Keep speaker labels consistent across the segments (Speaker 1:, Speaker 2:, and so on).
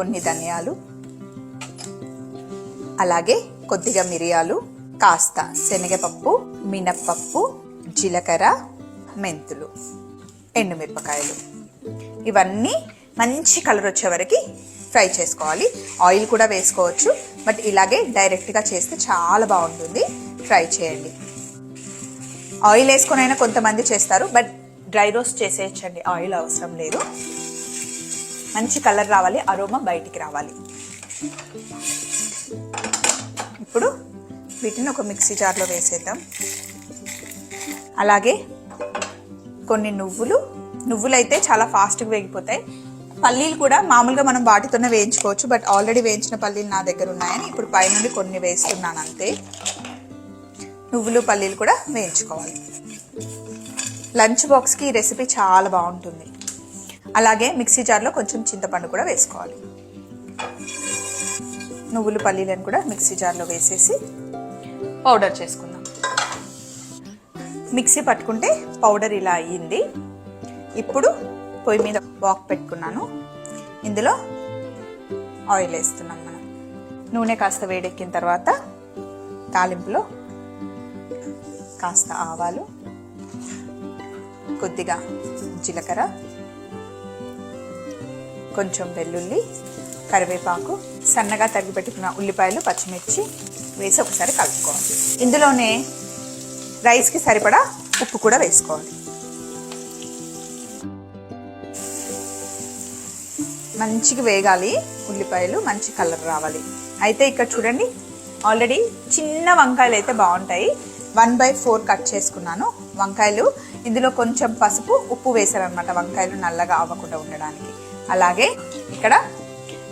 Speaker 1: కొన్ని ధనియాలు అలాగే కొద్దిగా మిరియాలు కాస్త శనగపప్పు మినప్పప్పు జీలకర్ర మెంతులు ఎండుమిరపకాయలు. ఇవన్నీ మంచి కలర్ వచ్చే వరకు ఫ్రై చేసుకోవాలి. ఆయిల్ కూడా వేసుకోవచ్చు బట్ ఇలాగే డైరెక్ట్గా చేస్తే చాలా బాగుంటుంది. ఫ్రై చేయండి. ఆయిల్ వేసుకొని అయినా కొంతమంది చేస్తారు బట్ డ్రై రోస్ట్ చేసేయచ్చండి. ఆయిల్ అవసరం లేదు. మంచి కలర్ రావాలి అరోమా బయటికి రావాలి. ఇప్పుడు వీటిని ఒక మిక్సీ జార్లో వేసేద్దాం. అలాగే కొన్ని నువ్వులు నువ్వులు అయితే చాలా ఫాస్ట్గా వేగిపోతాయి. పల్లీలు కూడా మామూలుగా మనం వాటితోనే వేయించుకోవచ్చు బట్ ఆల్రెడీ వేయించిన పల్లీలు నా దగ్గర ఉన్నాయని ఇప్పుడు పైనుండి కొన్ని వేస్తున్నాను అంతే. నువ్వులు పల్లీలు కూడా వేయించుకోవాలి. లంచ్ బాక్స్కి ఈ రెసిపీ చాలా బాగుంటుంది. అలాగే మిక్సీ జార్లో కొంచెం చింతపండు కూడా వేసుకోవాలి. నువ్వులు పల్లీలను కూడా మిక్సీ జార్లో వేసేసి పౌడర్ చేసుకుందాం. మిక్సీ పట్టుకుంటే పౌడర్ ఇలా అయ్యింది. ఇప్పుడు పొయ్యి మీద వాక్ పెట్టుకున్నాను. ఇందులో ఆయిల్ వేస్తున్నాం మనం. నూనె కాస్త వేడెక్కిన తర్వాత తాలింపులో కాస్త ఆవాలు కొద్దిగా జీలకర్ర కొంచెం వెల్లుల్లి కరివేపాకు సన్నగా తరిగి పెట్టుకున్న ఉల్లిపాయలు పచ్చిమిర్చి వేసి ఒకసారి కలుపుకోవాలి. ఇందులోనే రైస్కి సరిపడా ఉప్పు కూడా వేసుకోవాలి. మంచిగా వేగాలి ఉల్లిపాయలు మంచి కలర్ రావాలి. అయితే ఇక్కడ చూడండి ఆల్రెడీ చిన్న వంకాయలు అయితే బాగుంటాయి. వన్ బై ఫోర్ కట్ చేసుకున్నాను వంకాయలు. ఇందులో కొంచెం పసుపు ఉప్పు వేశారనమాట వంకాయలు నల్లగా అవ్వకుండా ఉండడానికి. అలాగే ఇక్కడ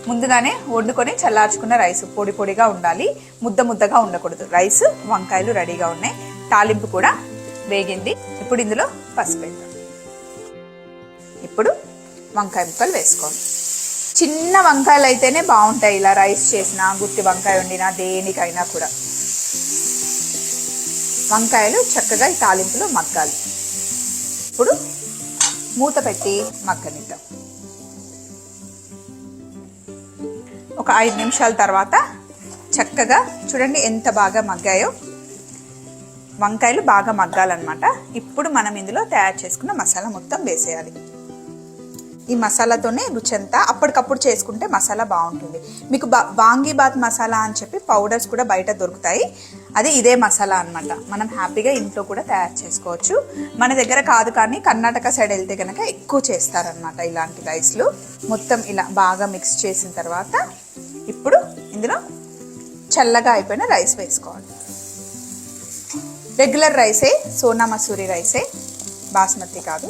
Speaker 1: ముందుగానే వండుకొని చల్లార్చుకున్న రైస్ పొడి పొడిగా ఉండాలి. ముద్ద ముద్దగా ఉండకూడదు. రైస్ వంకాయలు రెడీగా ఉన్నాయి. తాలింపు కూడా వేగింది. ఇప్పుడు ఇందులో పసుపు వేద్దాం. ఇప్పుడు వంకాయ ముక్కలు వేసుకోండి చిన్న వంకాయలు అయితేనే బాగుంటాయి. ఇలా రైస్ చేసిన గుత్తి వంకాయ వండినా దేనికైనా కూడా. వంకాయలు చక్కగా ఈ తాలింపులో మగ్గాలి. ఇప్పుడు మూత పెట్టి మగ్గనిద్దాం. ఒక ఐదు నిమిషాల తర్వాత చక్కగా చూడండి ఎంత బాగా మగ్గాయో. వంకాయలు బాగా మగ్గాలన్నమాట. ఇప్పుడు మనం ఇందులో తయారు చేసుకున్న మసాలా మొత్తం వేసేయాలి. ఈ మసాలాతోనే రుచి అంతా అప్పటికప్పుడు చేసుకుంటే మసాలా బాగుంటుంది. మీకు బా వాంగీబాత్ మసాలా అని చెప్పి పౌడర్స్ కూడా బయట దొరుకుతాయి. అది ఇదే మసాలా అన్నమాట. మనం హ్యాపీగా ఇంట్లో కూడా తయారు చేసుకోవచ్చు. మన దగ్గర కాదు కానీ కర్ణాటక సైడ్ వెళ్తే కనుక ఎక్కువ చేస్తారనమాట ఇలాంటి రైస్లు. మొత్తం ఇలా బాగా మిక్స్ చేసిన తర్వాత ఇప్పుడు ఇందులో చల్లగా అయిపోయిన రైస్ వేసుకోవాలి. రెగ్యులర్ రైసే సోనా మసూరి రైసే బాస్మతి కాదు.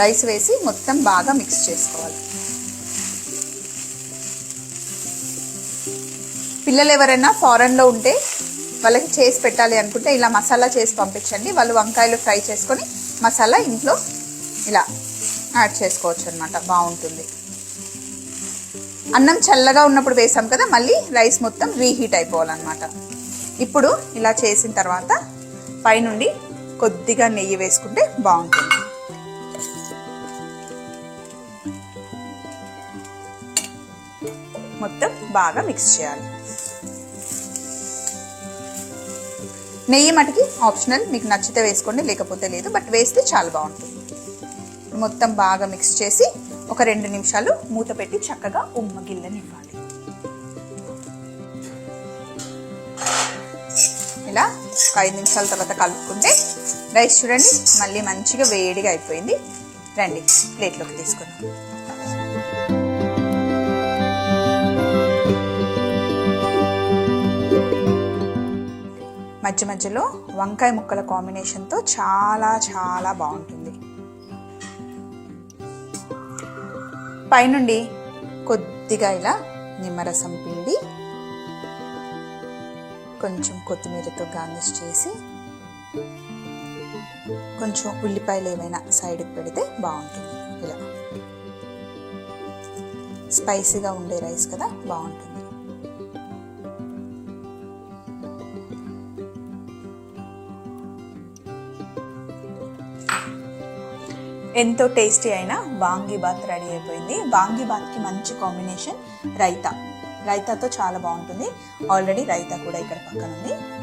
Speaker 1: రైస్ వేసి మొత్తం బాగా మిక్స్ చేసుకోవాలి. పిల్లలు ఎవరైనా ఫారెన్లో ఉంటే వాళ్ళకి చేసి పెట్టాలి అనుకుంటే ఇలా మసాలా చేసి పంపించండి. వాళ్ళు వంకాయలు ఫ్రై చేసుకొని మసాలా ఇంట్లో ఇలా యాడ్ చేసుకోవచ్చు అనమాట బాగుంటుంది. అన్నం చల్లగా ఉన్నప్పుడు వేసాం కదా మళ్ళీ రైస్ మొత్తం రీహీట్ అయిపోవాలన్నమాట. ఇప్పుడు ఇలా చేసిన తర్వాత పైనుండి కొద్దిగా నెయ్యి వేసుకుంటే బాగుంటుంది. మొత్తం బాగా మిక్స్ చేయాలి. నెయ్యి మటుకి ఆప్షనల్ మీకు నచ్చితే వేసుకోండి లేకపోతే లేదు బట్ వేస్తే చాలా బాగుంటుంది. మొత్తం బాగా మిక్స్ చేసి ఒక రెండు నిమిషాలు మూత పెట్టి చక్కగా ఉమ్మగిల్లనివ్వాలి ఇలా ఒక ఐదు నిమిషాల తర్వాత కలుపుకుంటే రైస్ చూడండి మళ్ళీ మంచిగా వేడిగా అయిపోయింది. రండి ప్లేట్లోకి తీసుకుందాం. మధ్య మధ్యలో వంకాయ ముక్కల కాంబినేషన్తో చాలా చాలా బాగుంటుంది. పైనుండి కొద్దిగా ఇలా నిమ్మరసం పిండి కొంచెం కొత్తిమీరతో గార్నిష్ చేసి కొంచెం ఉల్లిపాయలు ఏమైనా సైడ్కి పెడితే బాగుంటుంది. ఇలా. స్పైసీగా ఉండే రైస్ కదా బాగుంటుంది. ఎంతో టేస్టీ అయిన వాంగీబాత్ రెడీ అయిపోయింది. వాంగీబాత్కి మంచి కాంబినేషన్ రైతా. రైతాతో చాలా బాగుంటుంది. ఆల్రెడీ రైతా కూడా ఇక్కడ పక్కన ఉంది